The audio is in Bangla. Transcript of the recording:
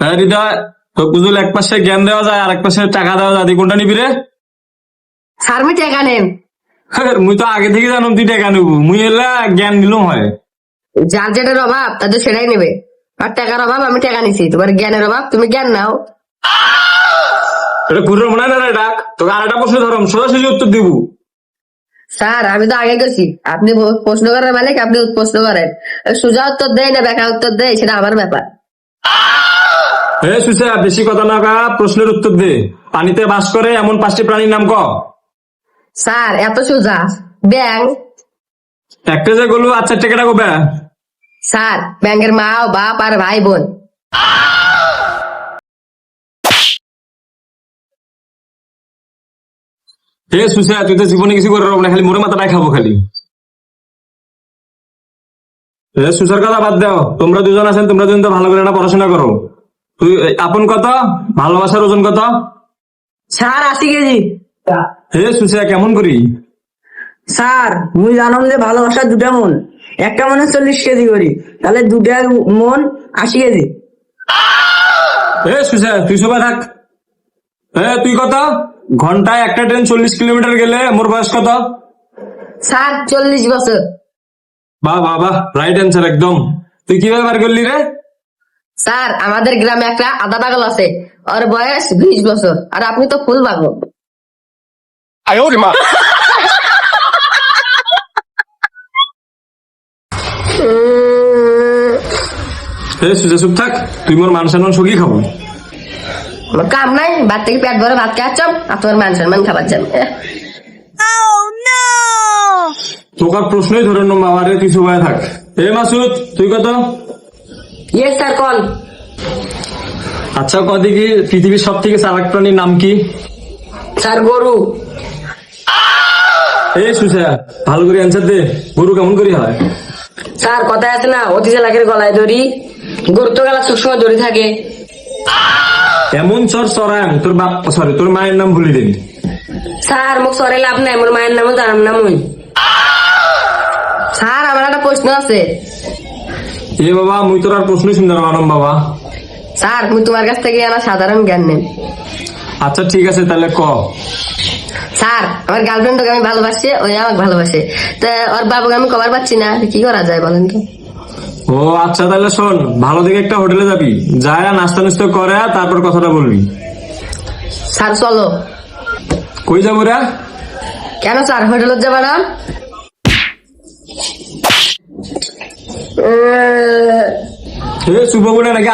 হ্যাঁ হৃদয় তো এক পাশে জ্ঞান দেওয়া যায় আর এক পাশে টাকা দেওয়া যায়। কোনটা নিবি রে? স্যার মুই টাকা নেন মুই তো আগে থেকে জানো তুই টাকা নিবো। মুই এলা জ্ঞান দিলেও হয়। যার যেটার অভাব তাদের সেটাই নেবে। আর টাকার অভাব আমি টাকা নিছি। তোমার জ্ঞানের অভাব তুমি জ্ঞান নাও। এটা ঘুরে মনে না ডাক তোকে আর একটা প্রশ্ন ধরম সোজাসুজি উত্তর দিব। স্যার আমি তো আগে গেছি আপনি প্রশ্ন করার মালিক আপনি প্রশ্ন করেন। সোজা উত্তর দেয় না বেকার উত্তর দেয় সেটা আমার ব্যাপার। এ সুসা বেশি কথা না কা প্রশ্নের উত্তর দে। পানিতে বাস করে এমন পাঁচটি প্রাণীর নাম ক? স্যার এত সোজা। ব্যাং একটা যে গলু আচ্ছা টেকেটা কবে স্যার ব্যাংকের মা ও বাপ আর ভাই বোন। হে সুসা তুই তো জীবনে কিছু করে না খালি মোরে মাথাটাই খাব খালি। সুসার কথা বাদ দাও তোমরা দুজন আছেন তোমরা দুজন তো ভালো করে না পড়াশোনা করো। তুই আপন কত? ভালোবাসার ওজন কত? স্যার আশি কেজি। হে সুসা কেমন করি? স্যার মুই জানাম যে ভালোবাসা দুটা মন। একটা মনে চল্লিশ কেজি করি। তাহলে দুটা মন আশি কেজি। এ সুসা তুই সবাই থাক। এ তুই কত? ঘন্টায় একটা ট্রেন চল্লিশ কিলোমিটার গেলে মোর বয়স কত? স্যার চল্লিশ বছর। বাহ বাহ বাহ রাইট অ্যান্সার একদম। তুই কীভাবে বার করলি রে? স্যার আমাদের গ্রামে একটা আদা পাগল আছে। ওর বয়স বিশ বছর। আর আপনি তো ফুল পাগল। উম, সুজা চুপ থাক। তুই মোর মান সম্মান সগি খাব। আমার কাম নাই ভাত থেকে পেট ভরে ভাত খাচ্ছ আর তোমার মান সম্মান খাবার যান তোকার প্রশ্নই ধরে নো মামারে তুই সবাই থাক। এ মাসুদ তুই কত? ইয়েস স্যার কল আচ্ছা কদি কি পৃথিবীর সব থেকে চালাক প্রাণীর নাম কি? স্যার গরু। এই সুজা ভালো করে অ্যান্সার দে। গরু কেমন করি হয়? স্যার কথায় আছে না অতি চালাকের গলায় দড়ি। গরু তো গলা সবসময় দড়ি থাকে। এমন চর চরান তোর বাপ সরি তোর মায়ের নাম ভুলি দিন স্যার মোক সরে লাভ নাই মোর মায়ের নামও জানাম না মুই। স্যার আমার একটা প্রশ্ন আছে। এ বাবা মুই তোর আর প্রশ্নই শুনতে পারলাম বাবা। স্যার আমি তোমার কাছ থেকে আমার সাধারণ জ্ঞান নেন আচ্ছা ঠিক আছে তাহলে ক? স্যার আমার গার্লফ্রেন্ডকে আমি ভালোবাসি ওই আমাকে ভালোবাসে। তা ওর বাবুকে আমি কবার পাচ্ছি না কি করা যায় বলেন তো? ও আচ্ছা তাহলে শোন ভালো দেখে একটা হোটেলে যাবি। যায় নাস্তা নুস্তা করে তারপর কথাটা বলবি। স্যার চলো। কই যাব রে? কেন স্যার হোটেলত যাবে না? এ শুভ বলে নাকি